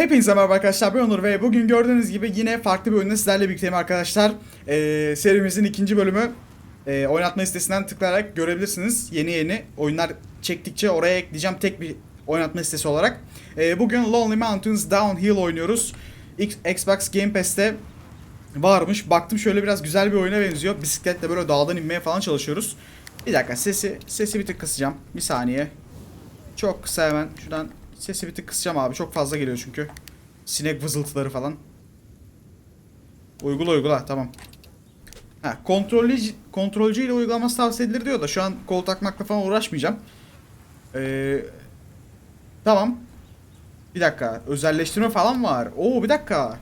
Hepinize merhaba arkadaşlar ben Onur ve bugün gördüğünüz gibi yine farklı bir oyunda sizlerle birlikteyim arkadaşlar. Ee, serimizin ikinci bölümü e, oynatma listesinden tıklayarak görebilirsiniz. Yeni yeni oyunlar çektikçe oraya ekleyeceğim tek bir oynatma listesi olarak. Ee, bugün Lonely Mountains Downhill oynuyoruz. X- Xbox Game Pass'te varmış. Baktım şöyle biraz güzel bir oyuna benziyor. Bisikletle böyle dağdan inmeye falan çalışıyoruz. Bir dakika sesi sesi bir tık kısacağım. Bir saniye. Çok kısa hemen şuradan sesi bir tık kısacağım abi. Çok fazla geliyor çünkü. Sinek vızıltıları falan. Uygula uygula tamam. Ha, kontrolcü, kontrolcü ile uygulaması tavsiye edilir diyor da şu an kol takmakla falan uğraşmayacağım. Ee, tamam. Bir dakika. Özelleştirme falan var. Oo bir dakika.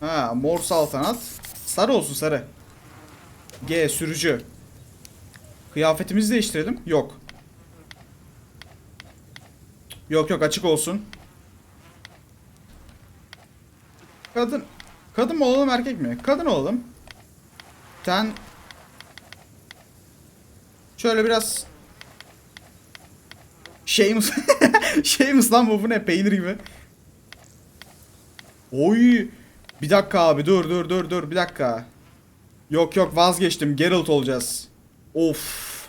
Ha mor saltanat. Sarı olsun sarı. G sürücü. Kıyafetimizi değiştirelim. Yok. Yok yok açık olsun. Kadın. Kadın mı olalım erkek mi? Kadın olalım. Sen şöyle biraz şey mi şey mi lan bu bu ne peynir gibi. Oy bir dakika abi dur dur dur dur bir dakika. Yok yok vazgeçtim Geralt olacağız. Of.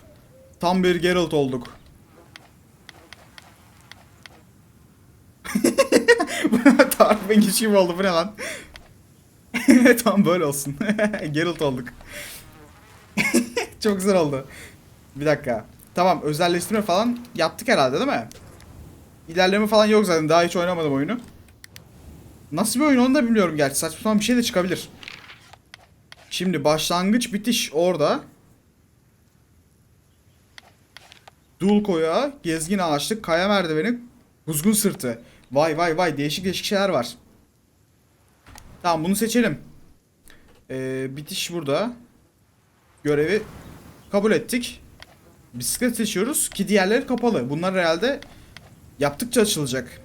Tam bir Geralt olduk. Tarifin geçi gibi oldu bu ne lan? Tam böyle olsun. Geralt olduk. Çok güzel oldu. Bir dakika. Tamam özelleştirme falan yaptık herhalde değil mi? İlerleme falan yok zaten daha hiç oynamadım oyunu. Nasıl bir oyun onu da bilmiyorum gerçi saçma sapan bir şey de çıkabilir. Şimdi başlangıç bitiş orada. Dul koya, gezgin ağaçlık, kaya merdiveni, kuzgun sırtı. Vay vay vay değişik değişik şeyler var. Tamam bunu seçelim. Ee, bitiş burada. Görevi kabul ettik. Bisiklet seçiyoruz ki diğerleri kapalı. Bunlar herhalde yaptıkça açılacak.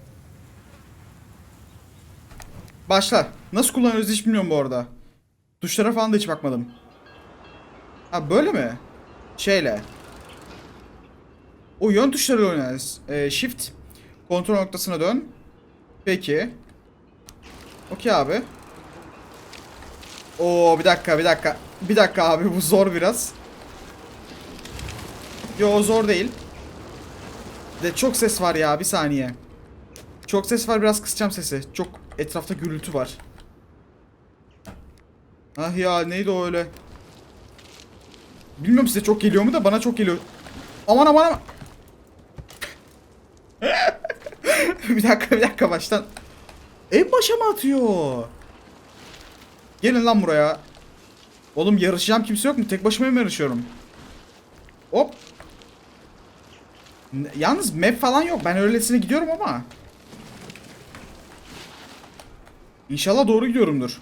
Başla. Nasıl kullanıyoruz hiç bilmiyorum bu arada. Tuşlara falan da hiç bakmadım. Ha böyle mi? Şeyle. O yön tuşlarıyla oynarız. Ee, shift. Kontrol noktasına dön. Peki. Okey abi. Oo bir dakika bir dakika. Bir dakika abi bu zor biraz. Yo zor değil. De çok ses var ya bir saniye. Çok ses var biraz kısacağım sesi. Çok etrafta gürültü var. Ah ya neydi o öyle? Bilmiyorum size çok geliyor mu da bana çok geliyor. Aman aman aman. bir dakika bir dakika baştan. En başa mı atıyor? Gelin lan buraya. Oğlum yarışacağım kimse yok mu? Tek başıma mı yarışıyorum? Hop. Yalnız map falan yok. Ben öylesine gidiyorum ama. İnşallah doğru gidiyorumdur.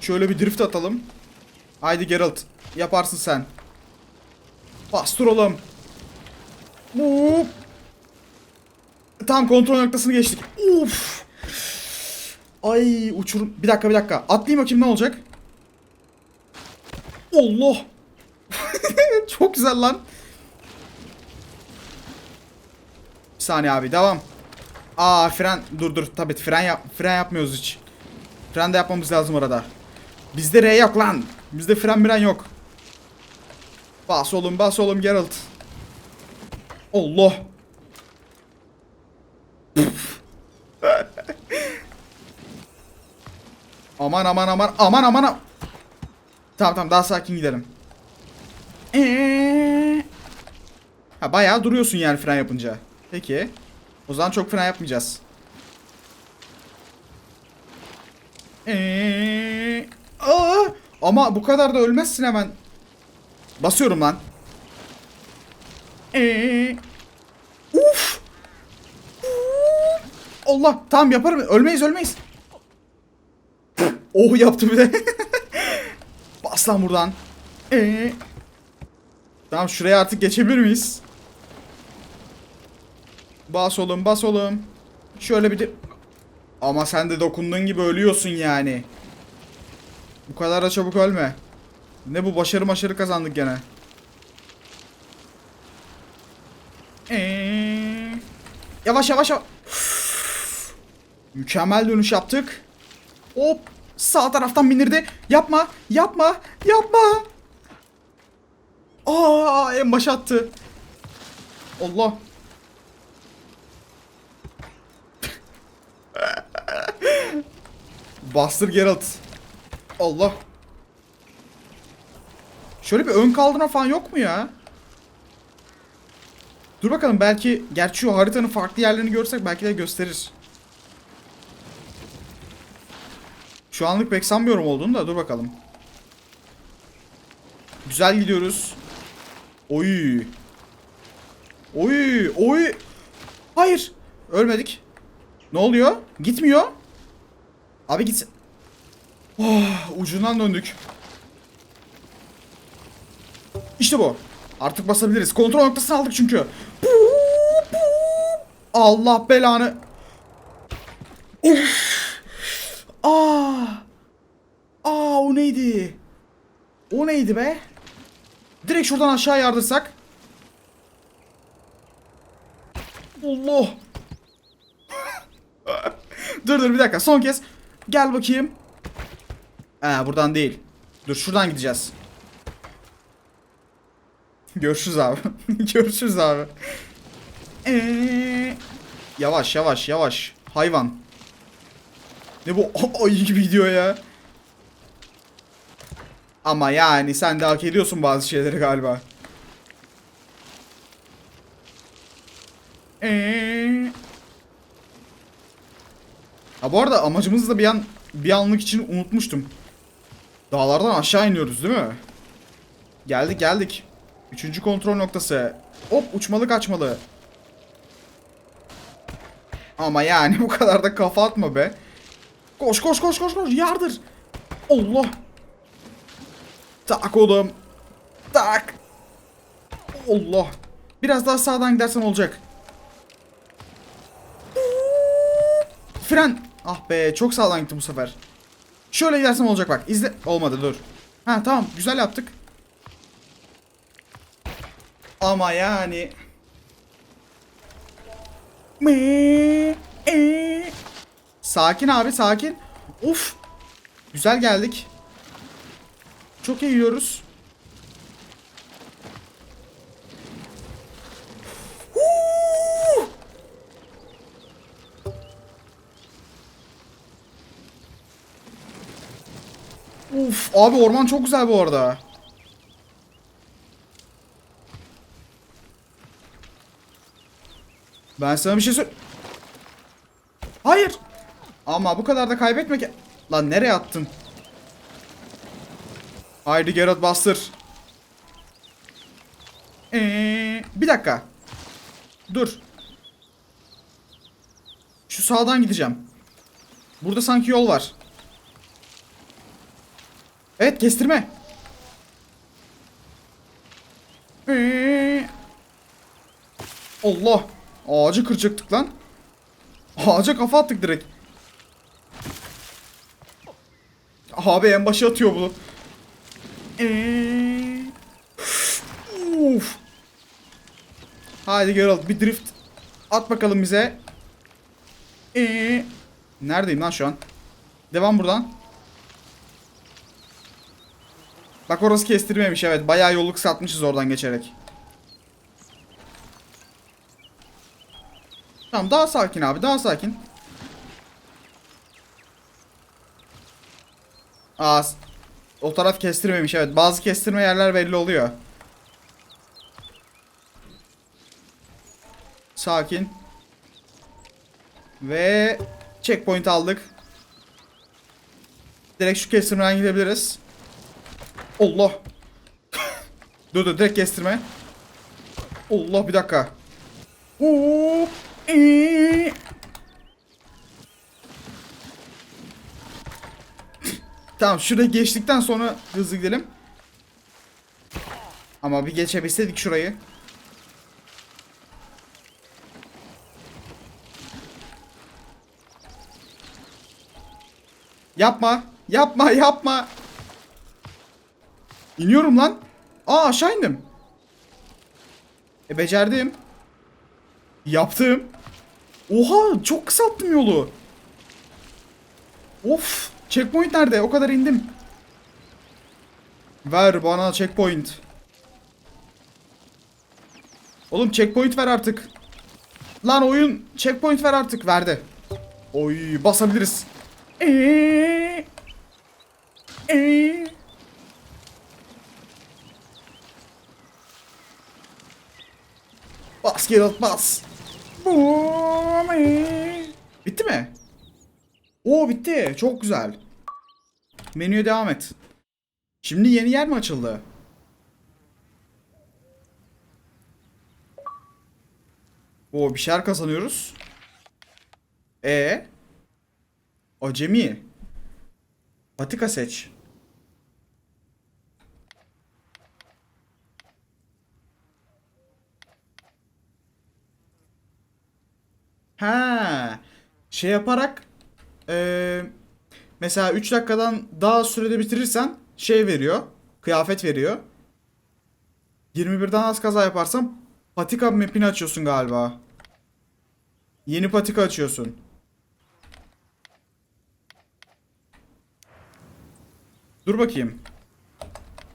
Şöyle bir drift atalım. Haydi Geralt. Yaparsın sen. Bastır oğlum. Hop. Tam kontrol noktasını geçtik. Uf. Ay uçurum. Bir dakika bir dakika. Atlayayım bakayım ne olacak. Allah. Çok güzel lan. Bir saniye abi devam. Aa fren dur dur tabii fren yap fren yapmıyoruz hiç. Fren de yapmamız lazım arada. Bizde R yok lan. Bizde fren miren yok. Bas oğlum bas oğlum Geralt. Allah. aman aman aman aman aman. am- Tamam tamam daha sakin gidelim. Ee? Ha bayağı duruyorsun yani fren yapınca. Peki. O zaman çok fren yapmayacağız. Ee? Aa! Ama bu kadar da ölmezsin hemen. Basıyorum lan. Ee? Uf! Allah tamam yaparım. Ölmeyiz ölmeyiz. Oh yaptı bir de. Bas lan buradan. Ee? Tamam şuraya artık geçebilir miyiz? Bas oğlum bas oğlum. Şöyle bir de... Ama sen de dokunduğun gibi ölüyorsun yani. Bu kadar da çabuk ölme. Ne bu başarı maşarı kazandık gene. Ee, yavaş yavaş yavaş. Mükemmel dönüş yaptık. Hop. Sağ taraftan binirdi. Yapma. Yapma. Yapma. Aa en başa attı. Allah. Bastır Geralt. Allah. Şöyle bir ön kaldırma falan yok mu ya? Dur bakalım belki gerçi şu haritanın farklı yerlerini görsek belki de gösterir. Şu anlık pek sanmıyorum olduğunu da dur bakalım. Güzel gidiyoruz. Oy. Oy, oy. Hayır. Ölmedik. Ne oluyor? Gitmiyor. Abi gitsin. Oh, ucundan döndük. İşte bu. Artık basabiliriz. Kontrol noktasını aldık çünkü. Allah belanı. Of. Aa. Aa o neydi? O neydi be? Direkt şuradan aşağı yardırsak. Allah. dur dur bir dakika son kez. Gel bakayım. Ee buradan değil. Dur şuradan gideceğiz. Görüşürüz abi. Görüşürüz abi. Ee, yavaş yavaş yavaş. Hayvan. Ne bu ayı gibi gidiyor ya. Ama yani sen de hak ediyorsun bazı şeyleri galiba. Ee... Ha bu arada amacımızı da bir an bir anlık için unutmuştum. Dağlardan aşağı iniyoruz değil mi? Geldik geldik. Üçüncü kontrol noktası. Hop uçmalı kaçmalı. Ama yani bu kadar da kafa atma be. Koş koş koş koş koş yardır. Allah. Tak oğlum. Tak. Allah. Biraz daha sağdan gidersen olacak. Fren. Ah be çok sağdan gittim bu sefer. Şöyle gidersem olacak bak. İzle. Olmadı dur. Ha tamam güzel yaptık. Ama yani. E- Sakin abi sakin. Uf. Güzel geldik. Çok iyi yiyoruz. Uf abi orman çok güzel bu arada. Ben sana bir şey söyle... Hayır. Ama bu kadar da kaybetme ki... Lan nereye attın? Haydi Geralt bastır. Ee, bir dakika. Dur. Şu sağdan gideceğim. Burada sanki yol var. Evet kestirme. Ee, Allah. Ağacı kıracaktık lan. Ağaca kafa attık direkt. Abi en başa atıyor bu. Ee... Uf. Haydi Geralt bir drift at bakalım bize. Neredeyim lan şu an? Devam buradan. Bak orası kestirmemiş evet. Bayağı yolluk satmışız oradan geçerek. Tamam daha sakin abi daha sakin. Aa, o taraf kestirmemiş evet. Bazı kestirme yerler belli oluyor. Sakin. Ve checkpoint aldık. Direkt şu kestirmeden gidebiliriz. Allah. dur dur direkt kestirme. Allah bir dakika. Oo, ee. Tamam şurayı geçtikten sonra hızlı gidelim. Ama bir geçebilseydik şurayı. Yapma. Yapma yapma. İniyorum lan. Aa aşağı indim. E becerdim. Yaptım. Oha çok kısalttım yolu. Of. Checkpoint nerede? O kadar indim. Ver bana checkpoint. Oğlum checkpoint ver artık. Lan oyun checkpoint ver artık. Verdi. Oy basabiliriz. Eee. Eee. Bas Geralt bas. Bitti mi? Oo bitti. Çok güzel. Menüye devam et. Şimdi yeni yer mi açıldı? Oo bir şeyler kazanıyoruz. E Acemi. Patika seç. Ha, şey yaparak eee, mesela 3 dakikadan daha sürede bitirirsen şey veriyor. Kıyafet veriyor. 21'den az kaza yaparsan patika map'ini açıyorsun galiba. Yeni patika açıyorsun. Dur bakayım.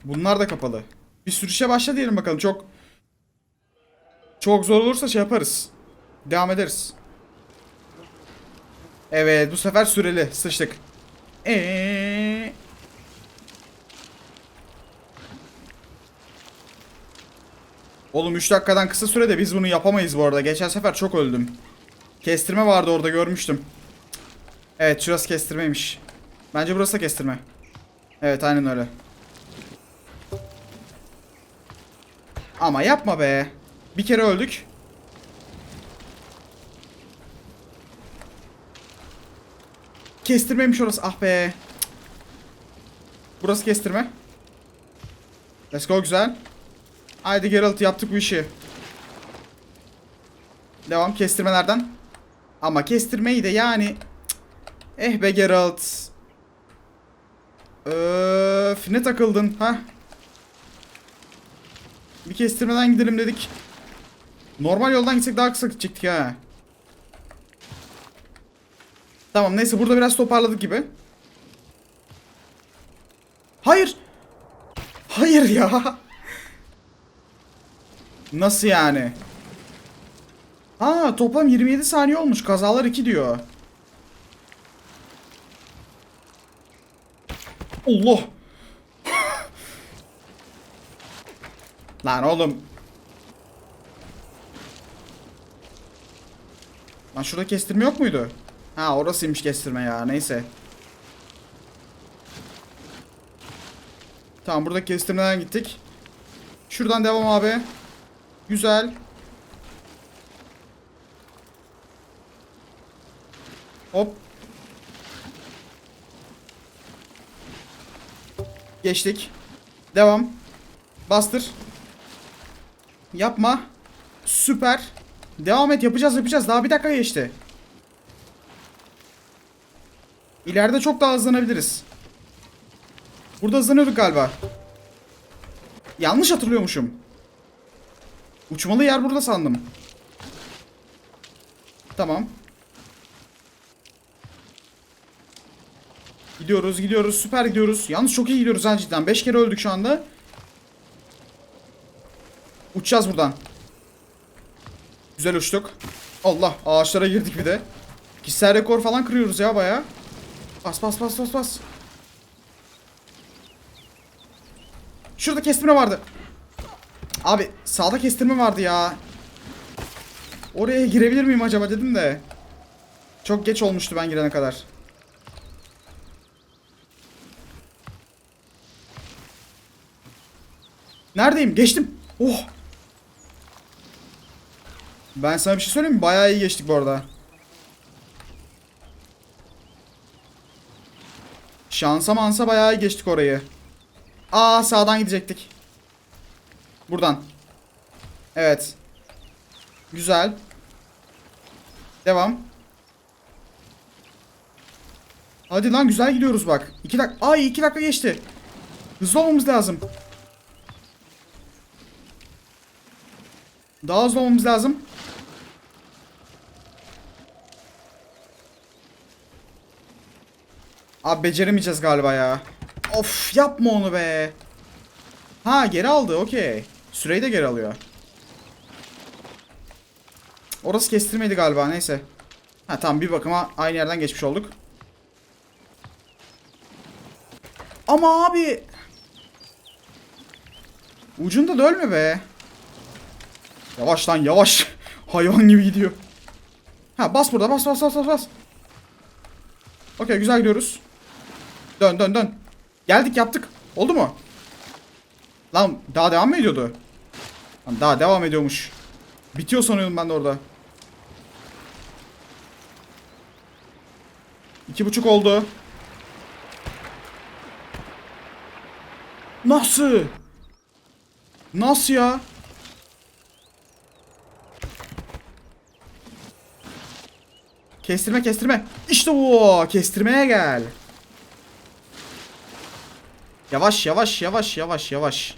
Bunlar da kapalı. Bir sürüşe başla diyelim bakalım. Çok çok zor olursa şey yaparız. Devam ederiz. Evet bu sefer süreli. Sıçtık. Eee. Oğlum 3 dakikadan kısa sürede biz bunu yapamayız bu arada. Geçen sefer çok öldüm. Kestirme vardı orada görmüştüm. Evet şurası kestirmeymiş. Bence burası da kestirme. Evet aynen öyle. Ama yapma be. Bir kere öldük. Kestirmeymiş orası. Ah be. Burası kestirme. Let's go güzel. Haydi Geralt yaptık bu işi. Devam kestirmelerden. Ama kestirmeyi de yani. Eh be Geralt. Öf ne takıldın ha? Bir kestirmeden gidelim dedik. Normal yoldan gitsek daha kısa gidecektik ha. Tamam neyse burada biraz toparladık gibi. Hayır. Hayır ya. Nasıl yani? Aa toplam 27 saniye olmuş. Kazalar 2 diyor. Allah. Lan oğlum. Lan şurada kestirme yok muydu? Ha orasıymış kestirme ya neyse. Tamam burada kestirmeden gittik. Şuradan devam abi. Güzel. Hop. Geçtik. Devam. Bastır. Yapma. Süper. Devam et yapacağız yapacağız. Daha bir dakika geçti. İleride çok daha hızlanabiliriz. Burada hızlanıyorduk galiba. Yanlış hatırlıyormuşum. Uçmalı yer burada sandım. Tamam. Gidiyoruz gidiyoruz süper gidiyoruz. Yalnız çok iyi gidiyoruz ha cidden. 5 kere öldük şu anda. Uçacağız buradan. Güzel uçtuk. Allah ağaçlara girdik bir de. Kişisel rekor falan kırıyoruz ya baya. Bas bas bas bas bas. Şurada kestirme vardı. Abi sağda kestirme vardı ya. Oraya girebilir miyim acaba dedim de. Çok geç olmuştu ben girene kadar. Neredeyim? Geçtim. Oh. Ben sana bir şey söyleyeyim mi? Bayağı iyi geçtik bu arada. Şansa mansa bayağı geçtik orayı. Aa sağdan gidecektik. Buradan. Evet. Güzel. Devam. Hadi lan güzel gidiyoruz bak. 2 dakika. Ay 2 dakika geçti. Hızlı olmamız lazım. Daha hızlı olmamız lazım. Abi beceremeyeceğiz galiba ya. Of yapma onu be. Ha geri aldı okey. Süreyi de geri alıyor. Orası kestirmedi galiba neyse. Ha tamam bir bakıma aynı yerden geçmiş olduk. Ama abi. Ucunda da ölme be. Yavaş lan yavaş. Hayvan gibi gidiyor. Ha bas burada bas bas bas bas bas. Okey güzel gidiyoruz. Dön dön dön. Geldik yaptık. Oldu mu? Lan daha devam mı ediyordu? Lan daha devam ediyormuş. Bitiyor sanıyordum ben de orada. İki buçuk oldu. Nasıl? Nasıl ya? Kestirme kestirme. İşte bu. Kestirmeye gel. Yavaş yavaş yavaş yavaş yavaş.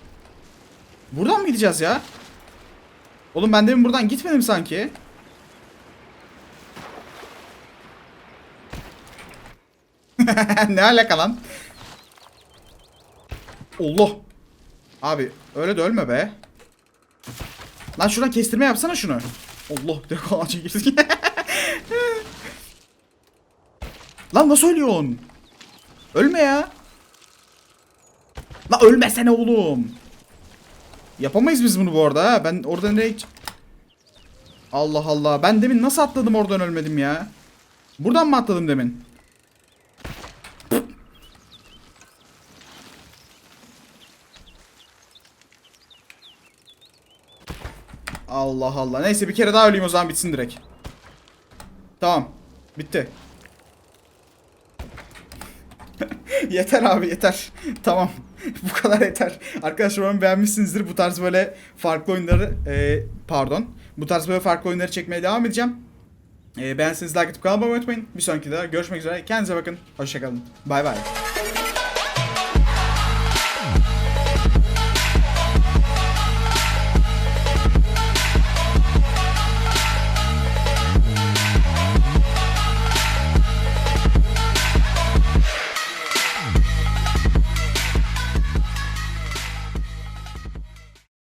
Buradan mı gideceğiz ya? Oğlum ben demin buradan gitmedim sanki. ne alaka lan? Allah. Abi öyle de ölme be. Lan şuradan kestirme yapsana şunu. Allah direkt ağaca girdik. Lan nasıl ölüyorsun? Ölme ya. Lan ölmesene oğlum. Yapamayız biz bunu bu arada. Ben orada nereye... Allah Allah. Ben demin nasıl atladım oradan ölmedim ya? Buradan mı atladım demin? Allah Allah. Neyse bir kere daha öleyim o zaman bitsin direkt. Tamam. Bitti. yeter abi yeter. tamam. Bu kadar yeter. Arkadaşlar umarım beğenmişsinizdir. Bu tarz böyle farklı oyunları e, pardon. Bu tarz böyle farklı oyunları çekmeye devam edeceğim. E, beğenseniz like atıp kanalıma abone olmayı unutmayın. Bir sonraki videoda görüşmek üzere. Kendinize bakın. Hoşçakalın. Bay bay.